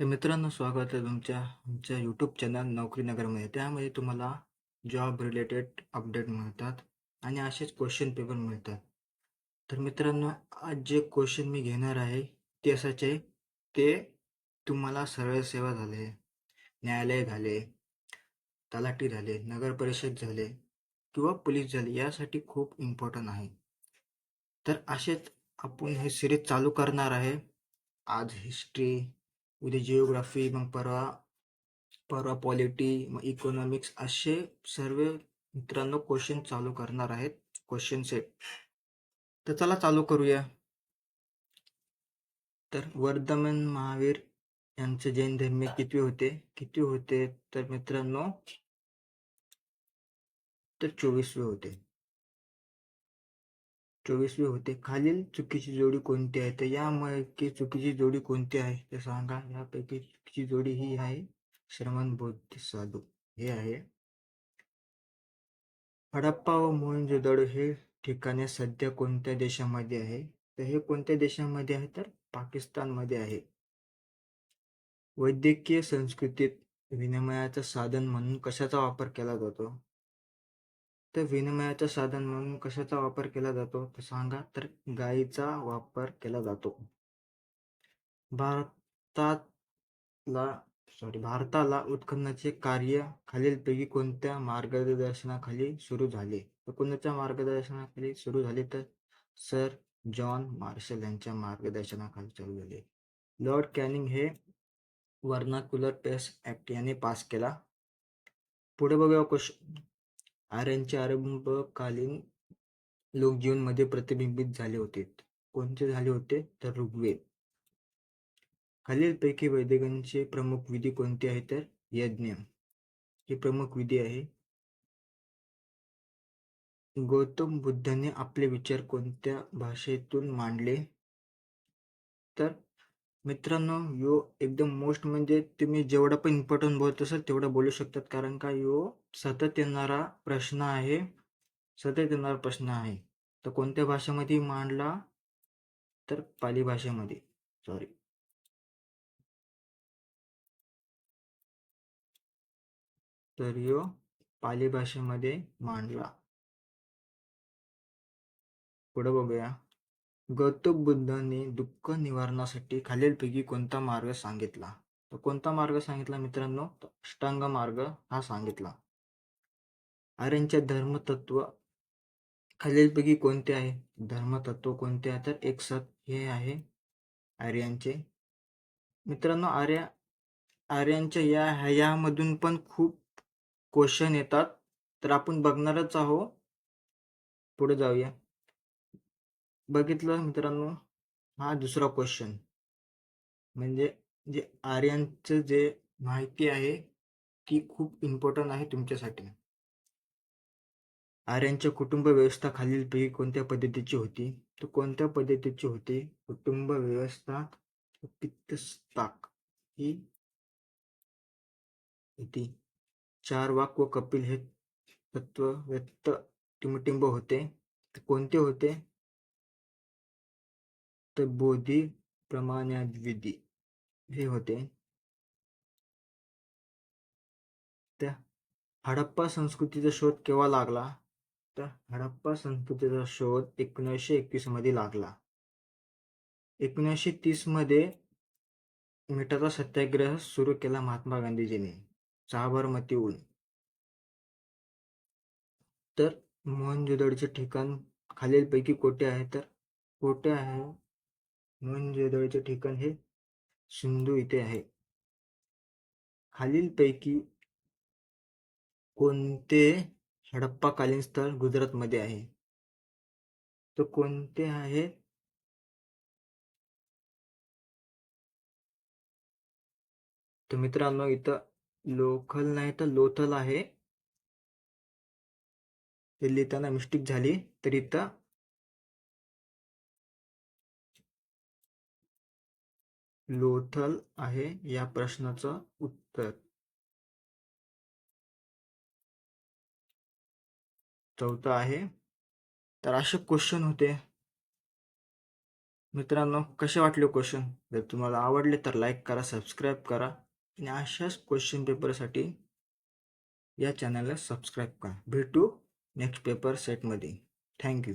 तर मित्रांनो स्वागत आहे तुमच्या आमच्या यूट्यूब चॅनल नोकरी नगरमध्ये त्यामध्ये तुम्हाला जॉब रिलेटेड अपडेट मिळतात आणि असेच क्वेश्चन पेपर मिळतात. तर मित्रांनो आज जे क्वेश्चन मी घेणार आहे ते असाच ते तुम्हाला सरळ सेवा झाले न्यायालय झाले तलाठी झाले नगर परिषद झाले किंवा पोलीस झाले यासाठी खूप इम्पॉर्टंट आहे. तर असेच आपण हे सिरीज चालू करणार आहे. आज हिस्ट्री उद्या जिओग्राफी मग परवा परवा पॉलिटी मग इकॉनॉमिक्स असे सर्व मित्रांनो क्वेश्चन चालू करणार आहेत क्वेश्चन सेट तर चला चालू करूया. तर वर्धमान महावीर यांचे जैन धर्म किती होते? किती होते? तर मित्रांनो तर चोवीसवे होते. चोवीसवी होते. खालील चुकीची जोडी कोणती आहे? तर यापैकी चुकीची जोडी कोणती आहे? ते सांगा. यापैकी चुकीची जोडी ही आहे श्रमण बौद्ध साधू. हे आहे. हडप्पा व मोहनजोदडो हे ठिकाणे सध्या कोणत्या देशामध्ये आहे? तर हे कोणत्या देशामध्ये आहे? तर पाकिस्तानमध्ये आहे. वैद्यकीय संस्कृतीत विनिमयाचं साधन म्हणून कशाचा वापर केला जातो? तर विनिमयाचं साधन म्हणून कशाचा वापर केला जातो? तर सांगा. तर गायीचा वापर केला जातो. भारतातला सॉरी भारताला उत्खननाचे कार्य खालीलपैकी कोणत्या मार्गदर्शनाखाली सुरू झाले? तर कोणाच्या मार्गदर्शनाखाली सुरू झाले? तर सर जॉन मार्शल यांच्या मार्गदर्शनाखाली चालू झाले. लॉर्ड कॅनिंग हे वर्नाक्युलर पेस ऍक्ट याने पास केला. पुढे बघूया क्वेश्चन आर्यांचे आरंभकालीन लोकजीवनमध्ये प्रतिबिंबित झाले होते. कोणते झाले होते? तर ऋग्वेद. खालीलपैकी वैदिकांचे प्रमुख विधी कोणते आहे तर? यज्ञ. ही प्रमुख विधी आहे. गौतम बुद्धाने आपले विचार कोणत्या भाषेतून मांडले? तर मित्रांनो यो एकदम मोस्ट म्हणजे तुम्ही जेवढं पण इम्पॉर्टंट बोलत असाल तेवढं बोलू शकतात. कारण का यो सतत येणारा प्रश्न आहे. सतत येणारा प्रश्न आहे. तर कोणत्या भाषेमध्ये मांडला? तर पाली भाषेमध्ये. सॉरी तर यो पाली भाषेमध्ये मांडला. पुढे बघूया. गौतम बुद्धांनी दुःख निवारणासाठी खालीलपैकी कोणता मार्ग सांगितला? तर कोणता मार्ग सांगितला मित्रांनो? अष्टांग मार्ग हा सांगितला. आर्यांचे धर्मतत्व खालीलपैकी कोणते आहे? धर्मतत्व कोणते आहे? तर एक सत हे आहे आर्यांचे. मित्रांनो आर्या आर्यांच्या या ह्यामधून पण खूप क्वेश्चन येतात. तर आपण बघणारच आहो पुढे जाऊया. बघितलं मित्रांनो हा दुसरा क्वेश्चन म्हणजे जे आर्यांचं जे माहिती आहे ती खूप इम्पॉर्टंट आहे तुमच्यासाठी. आर्यांच्या कुटुंब व्यवस्था खालीलपैकी कोणत्या पद्धतीची होती? तर कोणत्या पद्धतीची होती? कुटुंब व्यवस्था पित्तस्ताक ही होती. चार वाक व कपिल हे तत्व व्यक्त टिमटिंब होते. कोणते होते? तर बोधी प्रमाणाद्विधी हे होते. त्या हडप्पा संस्कृतीचा शोध केव्हा लागला? तर हडप्पा संस्कृतीचा शोध एकोणीसशे एकवीसमध्ये लागला. एकोणीसशे तीसमध्ये मिठाचा सत्याग्रह सुरू केला महात्मा गांधीजींनी. साबरमतीहून. तर मोहनजोदडचे ठिकाण खालीलपैकी कोठे आहे? तर कोठे आहे? म्हणजे मोहनजोदडोचे ठिकाण हे सिंधू इथे आहे. खालीलपैकी कोणते हडप्पाकालीन स्थळ गुजरातमध्ये आहे? तर कोणते आहे? तर मित्रांनो इथं लोकल नाही तर लोथल आहे. ते लिहिताना मिस्टेक झाली तर इथं लोथल आहे या प्रश्नाचं उत्तर. चौथा आहे. तर असे क्वेश्चन होते. मित्रांनो कसे वाटले क्वेश्चन जर तुम्हाला आवडले तर लाईक करा सबस्क्राईब करा आणि अशाच क्वेश्चन पेपरसाठी या चॅनलला सबस्क्राईब करा. भेटू नेक्स्ट पेपर सेटमध्ये थँक्यू